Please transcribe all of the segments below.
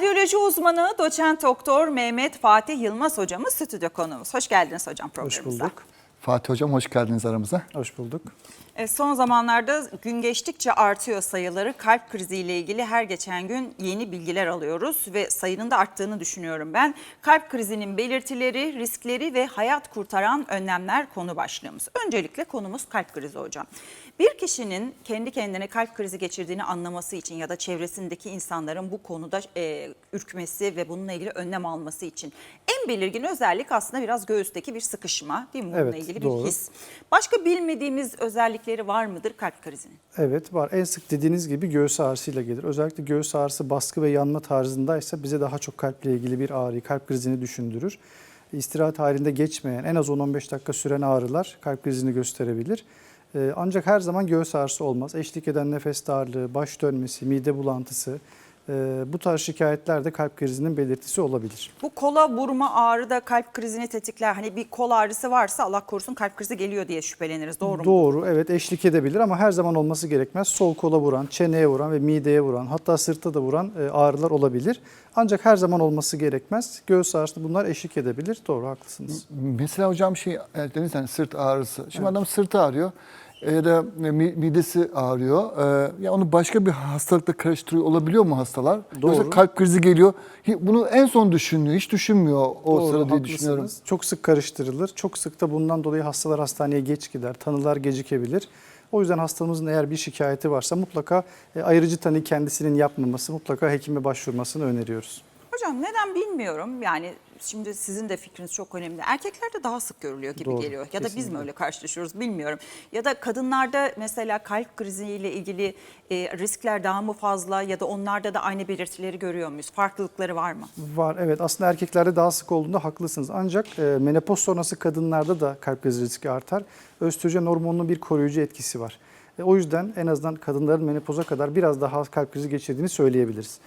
Kardiyoloji uzmanı doçent doktor Mehmet Fatih Yılmaz hocamız stüdyo konuğumuz. Hoş geldiniz hocam Hoş programımıza. bulduk. Fatih Hocam hoş geldiniz aramıza. Hoş bulduk. E, Son zamanlarda gün geçtikçe artıyor sayıları. Kalp kriziyle ilgili her geçen gün yeni bilgiler alıyoruz ve sayının da arttığını düşünüyorum ben. Kalp krizinin belirtileri, riskleri ve hayat kurtaran önlemler konu başlığımız. Öncelikle konumuz kalp krizi hocam. Bir kişinin kendi kendine kalp krizi geçirdiğini anlaması için ya da çevresindeki insanların bu konuda e, ürkmesi ve bununla ilgili önlem alması için en belirgin özellik aslında biraz göğüsteki bir sıkışma değil mi? Bununla Evet, ilgili doğru. bir his. Başka bilmediğimiz özellikleri var mıdır kalp krizinin? Evet var. En sık dediğiniz gibi göğüs ağrısıyla gelir. Özellikle göğüs ağrısı baskı ve yanma tarzındaysa bize daha çok kalple ilgili bir ağrıyı, kalp krizini düşündürür. İstirahat halinde geçmeyen, en az 10-15 dakika süren ağrılar kalp krizini gösterebilir. Ee, Ancak her zaman göğüs ağrısı olmaz. Eşlik eden nefes darlığı, baş dönmesi, mide bulantısı, bu tarz şikayetler de kalp krizinin belirtisi olabilir. Bu kola vurma ağrı da kalp krizini tetikler. Hani bir kol ağrısı varsa Allah korusun kalp krizi geliyor diye şüpheleniriz. Doğru mu? Doğru evet eşlik edebilir ama her zaman olması gerekmez. Sol kola vuran, çeneye vuran ve mideye vuran hatta sırta da vuran e, ağrılar olabilir. Ancak her zaman olması gerekmez. Göğüs ağrısı bunlar eşlik edebilir. Doğru haklısınız. Mesela hocam şey evet, dediniz yani sırt ağrısı. Şimdi adam sırtı ağrıyor ya da mi- midesi ağrıyor. Ee, ya onu başka bir hastalıkla karıştırıyor olabiliyor mu hastalar? Doğru. Yoksa kalp krizi geliyor. Bunu en son düşünüyor. Hiç düşünmüyor o Doğru, sırada diye düşünüyorum. Çok sık karıştırılır. Çok sık da bundan dolayı hastalar hastaneye geç gider. Tanılar gecikebilir. O yüzden hastamızın eğer bir şikayeti varsa mutlaka e, ayrıcı tanı kendisinin yapmaması, mutlaka hekime başvurmasını öneriyoruz. Hocam neden bilmiyorum. Yani şimdi sizin de fikriniz çok önemli. Erkeklerde daha sık görülüyor gibi Doğru, geliyor. Ya da biz mi kesinlikle. öyle karşılaşıyoruz bilmiyorum. Ya da kadınlarda mesela kalp kriziyle ilgili e, riskler daha mı fazla ya da onlarda da aynı belirtileri görüyor muyuz? Farklılıkları var mı? Var evet aslında erkeklerde daha sık olduğunda haklısınız. Ancak e, menopoz sonrası kadınlarda da kalp krizi riski artar. Östrojen hormonunun bir koruyucu etkisi var. E, o yüzden en azından kadınların menopoza kadar biraz daha az kalp krizi geçirdiğini söyleyebiliriz.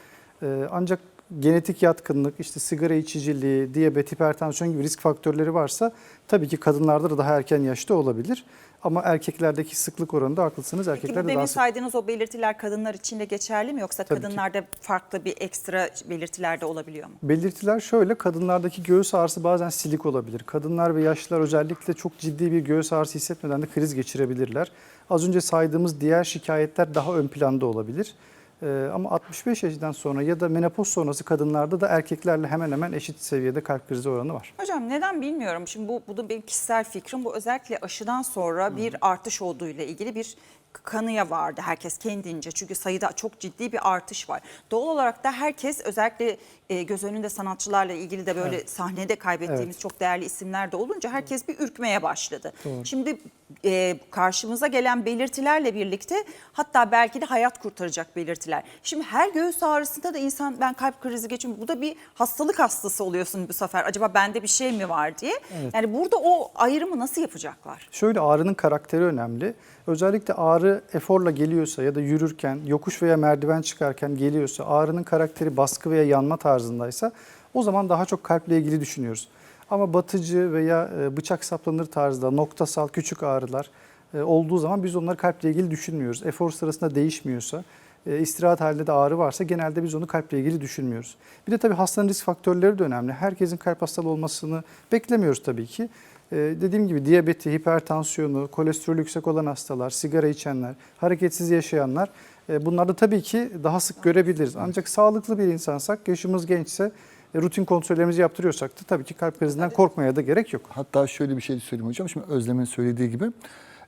E, ancak genetik yatkınlık, işte sigara içiciliği, diyabet, hipertansiyon gibi risk faktörleri varsa tabii ki kadınlarda da daha erken yaşta olabilir. Ama erkeklerdeki sıklık oranında haklısınız. Peki bu Erkeklerde demin daha sık. saydığınız o belirtiler kadınlar için de geçerli mi yoksa Tabii ki. kadınlarda farklı bir ekstra belirtiler de olabiliyor mu? Belirtiler şöyle, kadınlardaki göğüs ağrısı bazen silik olabilir. Kadınlar ve yaşlılar özellikle çok ciddi bir göğüs ağrısı hissetmeden de kriz geçirebilirler. Az önce saydığımız diğer şikayetler daha ön planda olabilir. Ee, ama 65 yaşından sonra ya da menopoz sonrası kadınlarda da erkeklerle hemen hemen eşit seviyede kalp krizi oranı var. Hocam neden bilmiyorum. Şimdi bu, bu da benim kişisel fikrim. Bu özellikle aşıdan sonra bir artış olduğuyla ilgili bir kanıya vardı herkes kendince. Çünkü sayıda çok ciddi bir artış var. Doğal olarak da herkes özellikle e, göz önünde sanatçılarla ilgili de böyle sahnede kaybettiğimiz Evet. çok değerli isimler de olunca herkes bir ürkmeye başladı. Doğru. Şimdi e, karşımıza gelen belirtilerle birlikte hatta belki de hayat kurtaracak belirtiler. Şimdi her göğüs ağrısında da insan ben kalp krizi geçiyorum. Bu da bir hastalık hastası oluyorsun bu sefer. Acaba bende bir şey mi var diye. Yani burada o ayrımı nasıl yapacaklar? Şöyle ağrının karakteri önemli. Özellikle ağrı eforla geliyorsa ya da yürürken, yokuş veya merdiven çıkarken geliyorsa, ağrının karakteri baskı veya yanma tarzındaysa o zaman daha çok kalple ilgili düşünüyoruz. Ama batıcı veya e, bıçak saplanır tarzda noktasal küçük ağrılar e, olduğu zaman biz onları kalple ilgili düşünmüyoruz. Efor sırasında değişmiyorsa, e, istirahat halinde de ağrı varsa genelde biz onu kalple ilgili düşünmüyoruz. Bir de tabii hastanın risk faktörleri de önemli. Herkesin kalp hastalığı olmasını beklemiyoruz tabii ki. Ee, dediğim gibi diyabeti, hipertansiyonu, kolesterolü yüksek olan hastalar, sigara içenler, hareketsiz yaşayanlar e, bunlarda tabii ki daha sık görebiliriz. Ancak sağlıklı bir insansak, yaşımız gençse, e, rutin kontrollerimizi yaptırıyorsak da tabii ki kalp krizinden korkmaya da gerek yok. Hatta şöyle bir şey söyleyeyim hocam. Şimdi Özlem'in söylediği gibi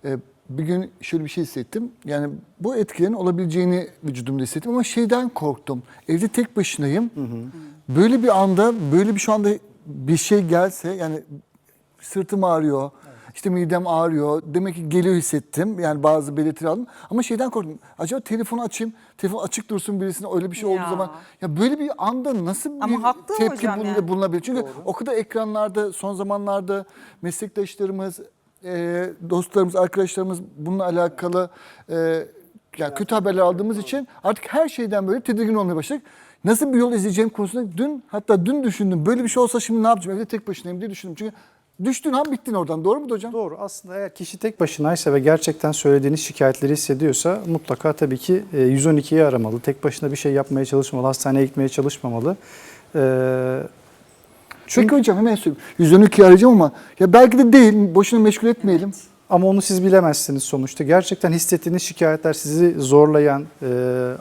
e, bir gün şöyle bir şey hissettim. Yani bu etkilerin olabileceğini vücudumda hissettim ama şeyden korktum. Evde tek başınayım. Böyle bir anda böyle bir şu anda bir şey gelse yani sırtım ağrıyor. işte midem ağrıyor. Demek ki geliyor hissettim. Yani bazı belirtiler aldım. Ama şeyden korktum. Acaba telefonu açayım. Telefon açık dursun birisine öyle bir şey olduğu Ya. zaman. Ya böyle bir anda nasıl Ama bir haklı tepki hocam bulun- yani. bulunabilir? Çünkü o kadar ekranlarda son zamanlarda meslektaşlarımız, e, dostlarımız, arkadaşlarımız bununla alakalı e, yani kötü haberler aldığımız için artık her şeyden böyle tedirgin olmaya başladık. Nasıl bir yol izleyeceğim konusunda dün hatta dün düşündüm. Böyle bir şey olsa şimdi ne yapacağım? Evde tek başınayım diye düşündüm. Çünkü Düştüğün an bittin oradan. Doğru mu hocam? Doğru. Aslında eğer kişi tek başınaysa ve gerçekten söylediğiniz şikayetleri hissediyorsa mutlaka tabii ki e, 112'yi aramalı. Tek başına bir şey yapmaya çalışmamalı, hastaneye gitmeye çalışmamalı. Ee, Peki hocam hemen söyleyeyim. 112 arayacağım ama ya belki de değil. Boşuna meşgul etmeyelim. Ama onu siz bilemezsiniz sonuçta. Gerçekten hissettiğiniz şikayetler sizi zorlayan e,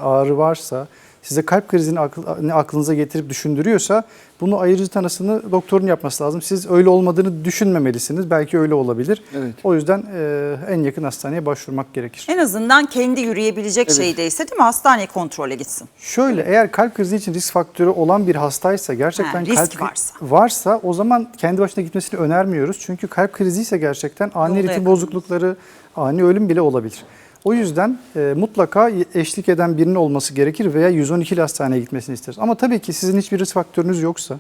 ağrı varsa, size kalp krizini akl- aklınıza getirip düşündürüyorsa bunu ayırıcı tanısını doktorun yapması lazım. Siz öyle olmadığını düşünmemelisiniz. Belki öyle olabilir. Evet. O yüzden e, en yakın hastaneye başvurmak gerekir. En azından kendi yürüyebilecek Evet. şeydeyse değil mi hastaneye kontrole gitsin. Şöyle eğer kalp krizi için risk faktörü olan bir hastaysa gerçekten Ha, risk kalp varsa. varsa o zaman kendi başına gitmesini önermiyoruz. Çünkü kalp krizi ise gerçekten ani ritim bozuklukları, ani ölüm bile olabilir. O yüzden e, mutlaka eşlik eden birinin olması gerekir veya 112 ile hastaneye gitmesini isteriz. Ama tabii ki sizin hiçbir risk faktörünüz yoksa,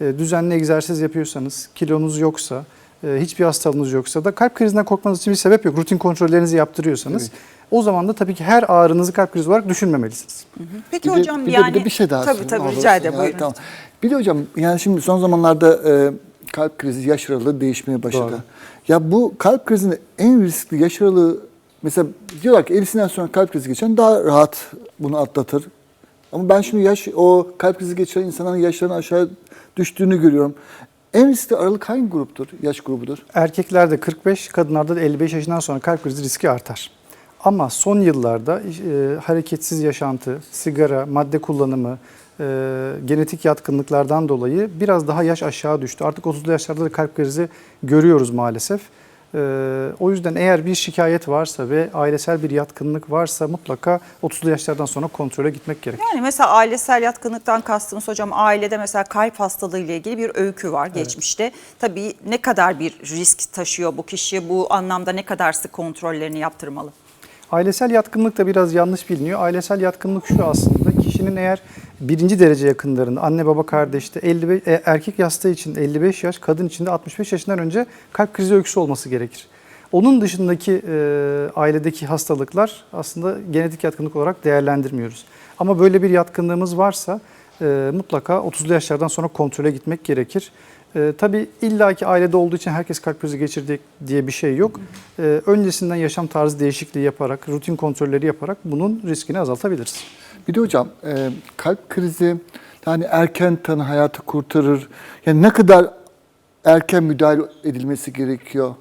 e, düzenli egzersiz yapıyorsanız, kilonuz yoksa, e, hiçbir hastalığınız yoksa da kalp krizinden korkmanız için bir sebep yok. Rutin kontrollerinizi yaptırıyorsanız o zaman da tabii ki her ağrınızı kalp krizi olarak düşünmemelisiniz. Peki Bir de- hocam bir de, yani bir de bir şey daha tabii tabii rica ederim Ya, buyurun. tamam. Bir de hocam yani şimdi son zamanlarda e, kalp krizi yaş aralığı değişmeye başladı. Doğru. Ya bu kalp krizinin en riskli yaş aralığı mesela diyorlar ki 50'sinden sonra kalp krizi geçen daha rahat bunu atlatır. Ama ben şimdi yaş o kalp krizi geçiren insanların yaşlarının aşağı düştüğünü görüyorum. En riskli aralık hangi gruptur? Yaş grubudur? Erkeklerde 45, kadınlarda da 55 yaşından sonra kalp krizi riski artar. Ama son yıllarda e, hareketsiz yaşantı, sigara, madde kullanımı, e, genetik yatkınlıklardan dolayı biraz daha yaş aşağı düştü. Artık 30'lu yaşlarda da kalp krizi görüyoruz maalesef. E, o yüzden eğer bir şikayet varsa ve ailesel bir yatkınlık varsa mutlaka 30'lu yaşlardan sonra kontrole gitmek gerekir. Yani mesela ailesel yatkınlıktan kastımız hocam ailede mesela kalp hastalığı ile ilgili bir öykü var geçmişte. Tabii ne kadar bir risk taşıyor bu kişi bu anlamda ne kadar sık kontrollerini yaptırmalı? Ailesel yatkınlık da biraz yanlış biliniyor. Ailesel yatkınlık şu aslında kişinin eğer birinci derece yakınlarında anne baba kardeşte 55, e, erkek yastığı için 55 yaş kadın için de 65 yaşından önce kalp krizi öyküsü olması gerekir. Onun dışındaki e, ailedeki hastalıklar aslında genetik yatkınlık olarak değerlendirmiyoruz. Ama böyle bir yatkınlığımız varsa e, mutlaka 30'lu yaşlardan sonra kontrole gitmek gerekir. E, tabii illaki ailede olduğu için herkes kalp krizi geçirdi diye bir şey yok. E, öncesinden yaşam tarzı değişikliği yaparak, rutin kontrolleri yaparak bunun riskini azaltabiliriz. Bir de hocam e, kalp krizi yani erken tanı hayatı kurtarır. Yani ne kadar erken müdahale edilmesi gerekiyor?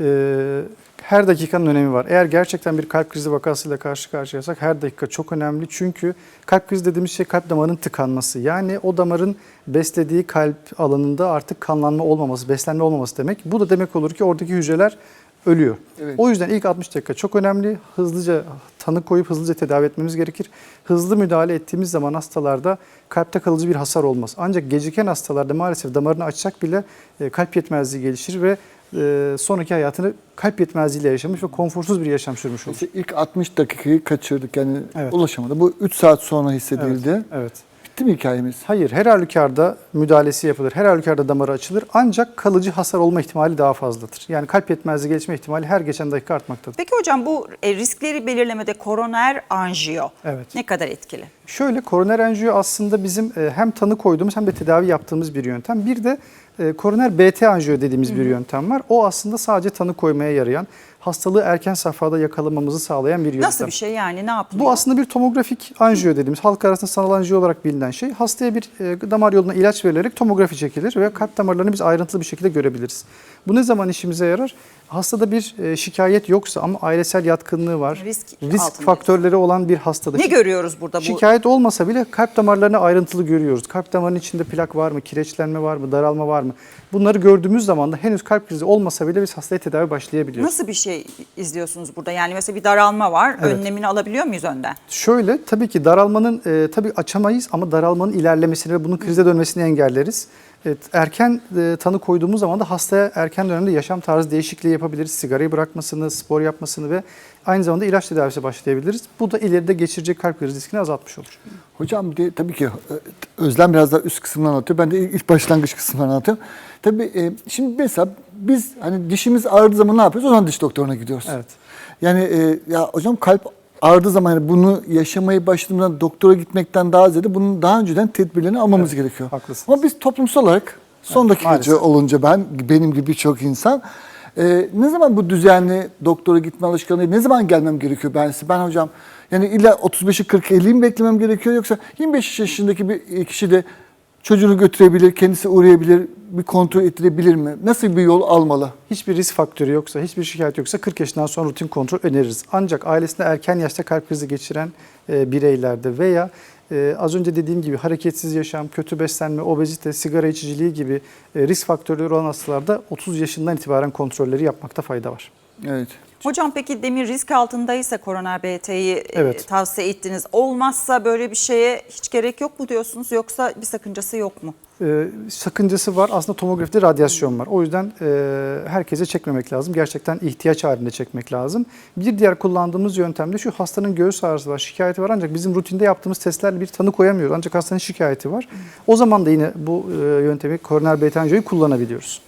Ee, her dakikanın önemi var. Eğer gerçekten bir kalp krizi vakasıyla karşı karşıyasak her dakika çok önemli. Çünkü kalp krizi dediğimiz şey kalp damarının tıkanması. Yani o damarın beslediği kalp alanında artık kanlanma olmaması, beslenme olmaması demek. Bu da demek olur ki oradaki hücreler ölüyor. Evet. O yüzden ilk 60 dakika çok önemli. Hızlıca tanı koyup hızlıca tedavi etmemiz gerekir. Hızlı müdahale ettiğimiz zaman hastalarda kalpte kalıcı bir hasar olmaz. Ancak geciken hastalarda maalesef damarını açsak bile e, kalp yetmezliği gelişir ve e, sonraki hayatını kalp yetmezliğiyle yaşamış ve konforsuz bir yaşam sürmüş olur. Mesela ilk 60 dakikayı kaçırdık yani Evet. ulaşamadı. Bu 3 saat sonra hissedildi. Evet, evet. Bitti mi hikayemiz? Hayır, her halükarda müdahalesi yapılır. Her halükarda damarı açılır. Ancak kalıcı hasar olma ihtimali daha fazladır. Yani kalp yetmezliği gelişme ihtimali her geçen dakika artmaktadır. Peki hocam bu e, riskleri belirlemede koroner anjiyo Evet. ne kadar etkili? Şöyle koroner anjiyo aslında bizim e, hem tanı koyduğumuz hem de tedavi yaptığımız bir yöntem. Bir de e, koroner BT anjiyo dediğimiz bir yöntem var. O aslında sadece tanı koymaya yarayan, hastalığı erken safhada yakalamamızı sağlayan bir yöntem. Nasıl bir şey yani ne yapılıyor? Bu aslında bir tomografik anjiyo dediğimiz halk arasında sanal anjiyo olarak bilinen şey. Hastaya bir e, damar yoluna ilaç verilerek tomografi çekilir ve kalp damarlarını biz ayrıntılı bir şekilde görebiliriz. Bu ne zaman işimize yarar? Hastada bir e, şikayet yoksa ama ailesel yatkınlığı var, Risk risk faktörleri olan bir hastada. ne görüyoruz burada bu? Şikayet olmasa bile kalp damarlarını ayrıntılı görüyoruz. Kalp damarının içinde plak var mı, kireçlenme var mı, daralma var mı? Bunları gördüğümüz zaman da henüz kalp krizi olmasa bile biz hastaya tedavi başlayabiliyoruz. Nasıl bir şey izliyorsunuz burada? Yani mesela bir daralma var. Evet. Önlemini alabiliyor muyuz önden? Şöyle tabii ki daralmanın e, tabii açamayız ama daralmanın ilerlemesini ve bunun krize dönmesini engelleriz. Evet, erken e, tanı koyduğumuz zaman da hastaya erken dönemde yaşam tarzı değişikliği yapabiliriz. Sigarayı bırakmasını, spor yapmasını ve aynı zamanda ilaç tedavisi başlayabiliriz. Bu da ileride geçirecek kalp krizi riskini azaltmış olur. Hocam de tabii ki e, Özlem biraz daha üst kısmını anlatıyor. Ben de ilk başlangıç kısmını anlatıyorum. Tabii e, şimdi mesela biz hani dişimiz ağrıdığı zaman ne yapıyoruz? O zaman diş doktoruna gidiyoruz. Evet. Yani e, ya hocam kalp ağrıdığı zaman yani bunu yaşamayı başladığımda doktora gitmekten daha ziyade bunun daha önceden tedbirlerini almamız gerekiyor. haklısınız. Ama biz toplumsal olarak Son dakikacı maalesef. olunca ben, benim gibi çok insan. Ee, ne zaman bu düzenli doktora gitme alışkanlığı, ne zaman gelmem gerekiyor ben size? Ben hocam yani illa 35'i 40 50'yi mi beklemem gerekiyor yoksa 25 yaşındaki bir kişi de çocuğunu götürebilir, kendisi uğrayabilir, bir kontrol ettirebilir mi? Nasıl bir yol almalı? Hiçbir risk faktörü yoksa, hiçbir şikayet yoksa 40 yaşından sonra rutin kontrol öneririz. Ancak ailesinde erken yaşta kalp krizi geçiren e, bireylerde veya e, az önce dediğim gibi hareketsiz yaşam, kötü beslenme, obezite, sigara içiciliği gibi e, risk faktörleri olan hastalarda 30 yaşından itibaren kontrolleri yapmakta fayda var. Evet. Hocam peki demin risk altındaysa koroner BT'yi e, Evet. tavsiye ettiniz. Olmazsa böyle bir şeye hiç gerek yok mu diyorsunuz yoksa bir sakıncası yok mu? E, sakıncası var. Aslında tomografide radyasyon var. O yüzden e, herkese çekmemek lazım. Gerçekten ihtiyaç halinde çekmek lazım. Bir diğer kullandığımız yöntem de şu hastanın göğüs ağrısı var, şikayeti var ancak bizim rutinde yaptığımız testlerle bir tanı koyamıyoruz. Ancak hastanın şikayeti var. O zaman da yine bu e, yöntemi koroner beta anjiyoyu kullanabiliyoruz.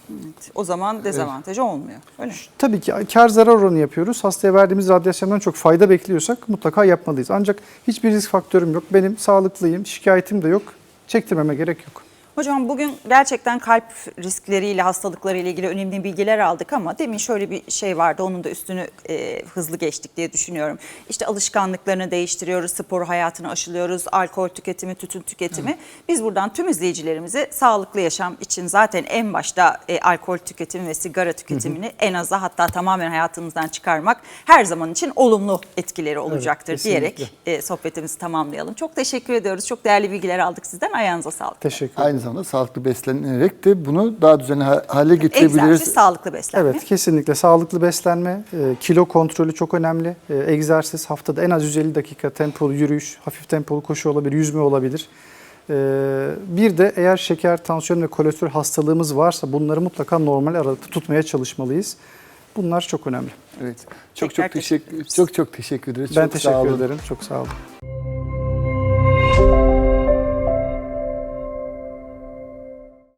O zaman dezavantajı olmuyor. Öyle mi? Tabii ki kar zarar oranı yapıyoruz. Hastaya verdiğimiz radyasyondan çok fayda bekliyorsak mutlaka yapmalıyız. Ancak hiçbir risk faktörüm yok. Benim sağlıklıyım, şikayetim de yok. Çektirmeme gerek yok. Hocam bugün gerçekten kalp riskleriyle, hastalıklarıyla ilgili önemli bilgiler aldık ama demin şöyle bir şey vardı. Onun da üstünü e, hızlı geçtik diye düşünüyorum. İşte alışkanlıklarını değiştiriyoruz, spor hayatını aşılıyoruz, alkol tüketimi, tütün tüketimi. Biz buradan tüm izleyicilerimize sağlıklı yaşam için zaten en başta e, alkol tüketimi ve sigara tüketimini en aza hatta tamamen hayatımızdan çıkarmak her zaman için olumlu etkileri olacaktır kesinlikle. diyerek e, sohbetimizi tamamlayalım. Çok teşekkür ediyoruz. Çok değerli bilgiler aldık sizden. Ayağınıza sağlık. Teşekkür ederim. Zamanda sağlıklı beslenerek de bunu daha düzenli ha- hale getirebiliriz. Egzersiz, sağlıklı beslenme. Evet kesinlikle sağlıklı beslenme, e, kilo kontrolü çok önemli. E, egzersiz haftada en az 150 dakika tempolu yürüyüş, hafif tempolu koşu olabilir, yüzme olabilir. E, bir de eğer şeker, tansiyon ve kolesterol hastalığımız varsa bunları mutlaka normal arada tutmaya çalışmalıyız. Bunlar çok önemli. Evet. Çok Tekrar çok teşekkür teşekkür çok çok teşekkür ederiz. Ben Çok sağ teşekkür olun. ederim. Çok sağ olun.